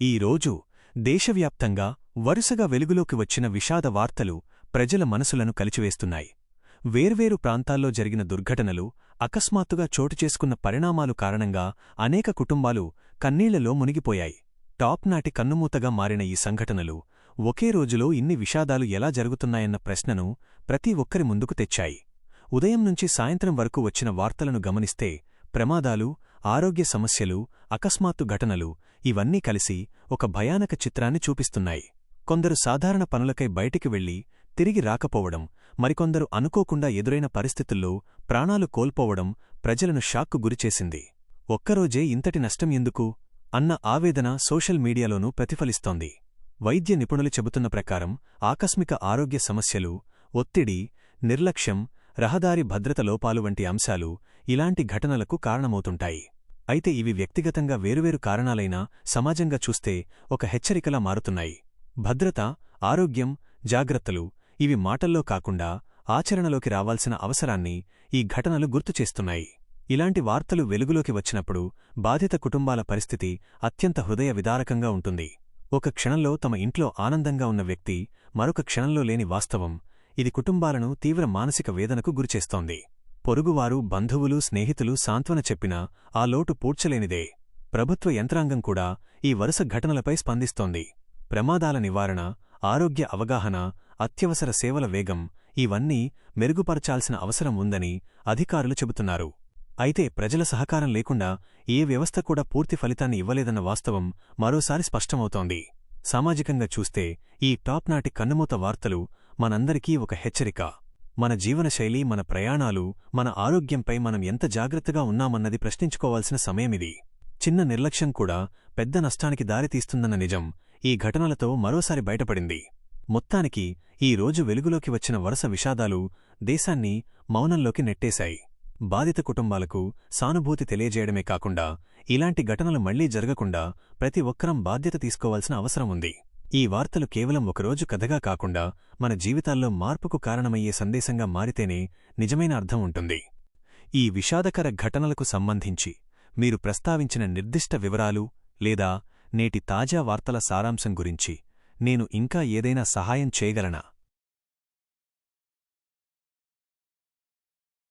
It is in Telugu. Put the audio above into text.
ఈ రోజు దేశవ్యాప్తంగా వరుసగా వెలుగులోకి వచ్చిన విషాద వార్తలు ప్రజల మనసులను కలిచివేస్తున్నాయి. వేర్వేరు ప్రాంతాల్లో జరిగిన దుర్ఘటనలు అకస్మాత్తుగా చోటుచేసుకున్న పరిణామాలు కారణంగా అనేక కుటుంబాలు కన్నీళ్ళలో మునిగిపోయాయి. టాప్ నాటి కన్నుమూతగా మారిన ఈ సంఘటనలు ఒకే రోజులో ఇన్ని విషాదాలు ఎలా జరుగుతున్నాయన్న ప్రశ్నను ప్రతి ఒక్కరి ముందుకు తెచ్చాయి. ఉదయం నుంచి సాయంత్రం వరకు వచ్చిన వార్తలను గమనిస్తే ప్రమాదాలు ఆరోగ్య సమస్యలు అకస్మాత్తు ఘటనలు ఇవన్నీ కలిసి ఒక భయానక చిత్రాన్ని చూపిస్తున్నాయి. కొందరు సాధారణ పనులకై బయటికి వెళ్ళి తిరిగి రాకపోవడం మరికొందరు అనుకోకుండా ఎదురైన పరిస్థితుల్లో ప్రాణాలు కోల్పోవడం ప్రజలను షాక్కు గురిచేసింది. ఒక్కరోజే ఇంతటి నష్టం ఎందుకు? అన్న ఆవేదన సోషల్ మీడియాలోనూ ప్రతిఫలిస్తోంది. వైద్య నిపుణులు చెబుతున్న ప్రకారం ఆకస్మిక ఆరోగ్య సమస్యలు ఒత్తిడి నిర్లక్ష్యం రహదారి భద్రత లోపాలు వంటి అంశాలు ఇలాంటి ఘటనలకు కారణమవుతుంటాయి. అయితే ఇవి వ్యక్తిగతంగా వేరువేరు కారణాలైనా సమాజంగా చూస్తే ఒక హెచ్చరికలా మారుతున్నాయి. భద్రత ఆరోగ్యం జాగ్రత్తలు ఇవి మాటల్లో కాకుండా ఆచరణలోకి రావాల్సిన అవసరాన్ని ఈ ఘటనలు గుర్తుచేస్తున్నాయి ఇలాంటి వార్తలు వెలుగులోకి వచ్చినప్పుడు బాధిత కుటుంబాల పరిస్థితి అత్యంత హృదయ విదారకంగా ఉంటుంది. ఒక క్షణంలో తమ ఇంట్లో ఆనందంగా ఉన్న వ్యక్తి మరొక క్షణంలో లేని వాస్తవం ఇది కుటుంబాలను తీవ్ర మానసిక వేదనకు గురిచేస్తోంది. పొరుగువారు బంధువులు స్నేహితులు సాంత్వన చెప్పినా ఆ లోటు పూడ్చలేనిదే. ప్రభుత్వ యంత్రాంగం కూడా ఈ వరుస ఘటనలపై స్పందిస్తోంది. ప్రమాదాల నివారణ ఆరోగ్య అవగాహన అత్యవసర సేవల వేగం ఇవన్నీ మెరుగుపరచాల్సిన అవసరం ఉందని అధికారులు చెబుతున్నారు. అయితే ప్రజల సహకారం లేకుండా ఏ వ్యవస్థ కూడా పూర్తి ఫలితాన్ని ఇవ్వలేదన్న వాస్తవం మరోసారి స్పష్టమవుతోంది. సామాజికంగా చూస్తే ఈ టాప్ నాటి కన్నుమూత వార్తలు మనందరికీ ఒక హెచ్చరిక. మన జీవనశైలి మన ప్రయాణాలు మన ఆరోగ్యంపై మనం ఎంత జాగ్రత్తగా ఉన్నామన్నది ప్రశ్నించుకోవాల్సిన సమయమిది. చిన్న నిర్లక్ష్యం కూడా పెద్ద నష్టానికి దారితీస్తుందన్న నిజం ఈ ఘటనలతో మరోసారి బయటపడింది. మొత్తానికి ఈ రోజు వెలుగులోకి వచ్చిన వరుస విషాదాలు దేశాన్ని మౌనంలోకి నెట్టేశాయి. బాధిత కుటుంబాలకు సానుభూతి తెలియజేయడమే కాకుండా ఇలాంటి ఘటనలు మళ్ళీ జరగకుండా ప్రతి ఒక్కరం బాధ్యత తీసుకోవాల్సిన అవసరం ఉంది. ఈ వార్తలు కేవలం ఒకరోజు కథగా కాకుండా మన జీవితాల్లో మార్పుకు కారణమయ్యే సందేశంగా మారితేనే నిజమైన అర్థం ఉంటుంది. ఈ విషాదకర ఘటనలకు సంబంధించి మీరు ప్రస్తావించిన నిర్దిష్ట వివరాలు లేదా నేటి తాజా వార్తల సారాంశం గురించి నేను ఇంకా ఏదైనా సహాయం చేయగలనా?